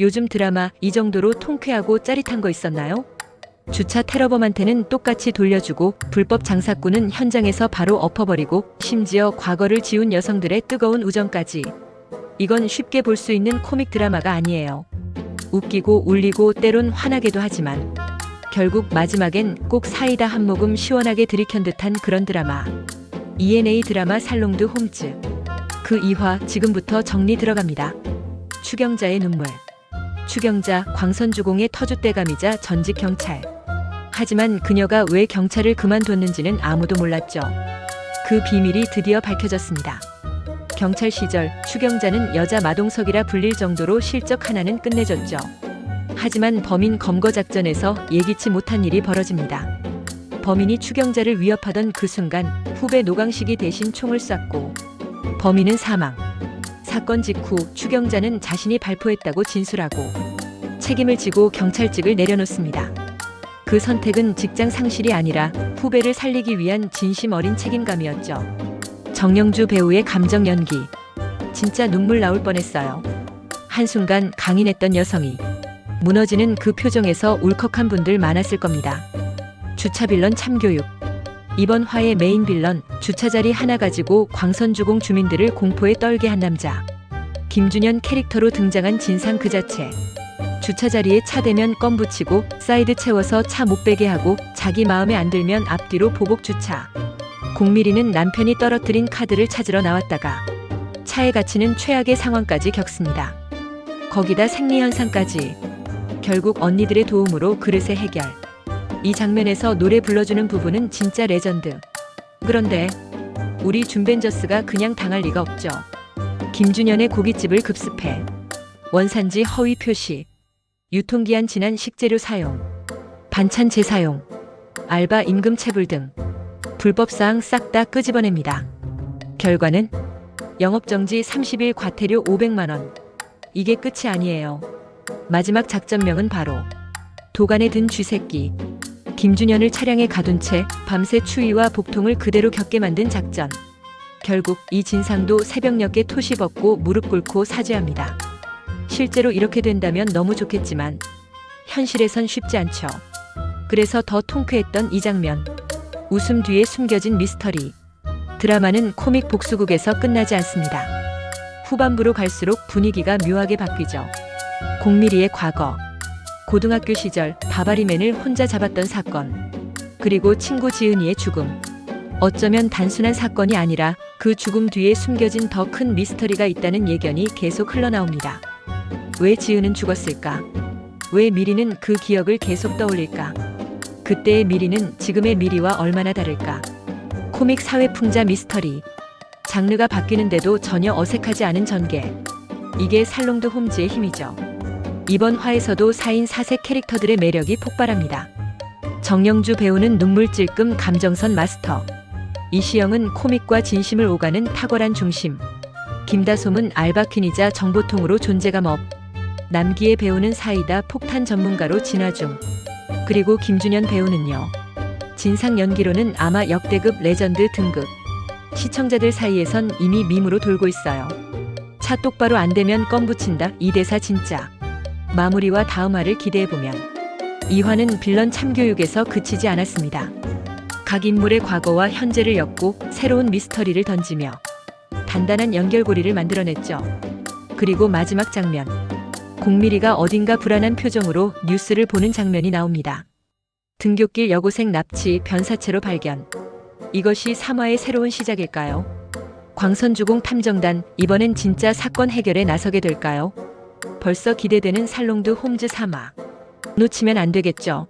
요즘 드라마 이 정도로 통쾌하고 짜릿한 거 있었나요? 주차 테러범한테는 똑같이 돌려주고 불법 장사꾼은 현장에서 바로 엎어버리고 심지어 과거를 지운 여성들의 뜨거운 우정까지. 이건 쉽게 볼 수 있는 코믹 드라마가 아니에요. 웃기고 울리고 때론 화나게도 하지만 결국 마지막엔 꼭 사이다 한 모금 시원하게 들이켠 듯한 그런 드라마. ENA 드라마 살롱드 홈즈. 그 2화 지금부터 정리 들어갑니다. 추경자의 눈물. 추경자 광선주공의 터줏대감이자 전직 경찰. 하지만 그녀가 왜 경찰을 그만뒀는지는 아무도 몰랐죠. 그 비밀이 드디어 밝혀졌습니다. 경찰 시절 추경자는 여자 마동석이라 불릴 정도로 실적 하나는 끝내줬죠. 하지만 범인 검거 작전에서 예기치 못한 일이 벌어집니다. 범인이 추경자를 위협하던 그 순간 후배 노강식이 대신 총을 쐈고 범인은 사망. 사건 직후 추경자는 자신이 발포했다고 진술하고 책임을 지고 경찰직을 내려놓습니다. 그 선택은 직장 상실이 아니라 후배를 살리기 위한 진심 어린 책임감이었죠. 정영주 배우의 감정 연기. 진짜 눈물 나올 뻔했어요. 한순간 강인했던 여성이 무너지는 그 표정에서 울컥한 분들 많았을 겁니다. 주차 빌런 참교육. 이번 화의 메인 빌런 주차 자리 하나 가지고 광선주공 주민들을 공포에 떨게 한 남자. 김준현 캐릭터로 등장한 진상 그 자체. 주차 자리에 차 대면 껌 붙이고 사이드 채워서 차 못 빼게 하고 자기 마음에 안 들면 앞뒤로 보복 주차. 공미리는 남편이 떨어뜨린 카드를 찾으러 나왔다가 차에 갇히는 최악의 상황까지 겪습니다. 거기다 생리현상까지. 결국 언니들의 도움으로 그릇의 해결. 이 장면에서 노래 불러주는 부분은 진짜 레전드. 그런데 우리 준벤저스가 그냥 당할 리가 없죠. 김준현의 고깃집을 급습해. 원산지 허위 표시. 유통기한 지난 식재료 사용. 반찬 재사용. 알바 임금 체불 등. 불법 사항 싹 다 끄집어냅니다. 결과는 영업정지 30일 과태료 500만원. 이게 끝이 아니에요. 마지막 작전명은 바로 도간에 든 쥐새끼. 김준현을 차량에 가둔 채 밤새 추위와 복통을 그대로 겪게 만든 작전. 결국 이 진상도 새벽녘에 토시 벗고 무릎 꿇고 사죄합니다. 실제로 이렇게 된다면 너무 좋겠지만 현실에선 쉽지 않죠. 그래서 더 통쾌했던 이 장면. 웃음 뒤에 숨겨진 미스터리. 드라마는 코믹 복수국에서 끝나지 않습니다. 후반부로 갈수록 분위기가 묘하게 바뀌죠. 공미리의 과거. 고등학교 시절 바바리맨을 혼자 잡았던 사건. 그리고 친구 지은이의 죽음. 어쩌면 단순한 사건이 아니라 그 죽음 뒤에 숨겨진 더 큰 미스터리가 있다는 예견이 계속 흘러나옵니다. 왜 지은은 죽었을까? 왜 미리는 그 기억을 계속 떠올릴까? 그때의 미리는 지금의 미리와 얼마나 다를까? 코믹 사회 풍자 미스터리. 장르가 바뀌는데도 전혀 어색하지 않은 전개. 이게 살롱드 홈즈의 힘이죠. 이번 화에서도 4인 4색 캐릭터들의 매력이 폭발합니다. 정영주 배우는 눈물 찔끔 감정선 마스터. 이시영은 코믹과 진심을 오가는 탁월한 중심. 김다솜은 알바퀸이자 정보통으로 존재감 업. 남기의 배우는 사이다 폭탄 전문가로 진화 중. 그리고 김준현 배우는요. 진상 연기로는 아마 역대급 레전드 등급. 시청자들 사이에선 이미 밈으로 돌고 있어요. 차 똑바로 안 되면 껌 붙인다 이 대사 진짜. 마무리와 다음 화를 기대해보면 2화는 빌런 참교육에서 그치지 않았습니다. 각 인물의 과거와 현재를 엮고 새로운 미스터리를 던지며 단단한 연결고리를 만들어냈죠. 그리고 마지막 장면. 공미리가 어딘가 불안한 표정으로 뉴스를 보는 장면이 나옵니다. 등굣길 여고생 납치 변사체로 발견. 이것이 3화의 새로운 시작일까요? 광선주공 탐정단 이번엔 진짜 사건 해결에 나서게 될까요? 벌써 기대되는 살롱드 홈즈 3화. 놓치면 안 되겠죠.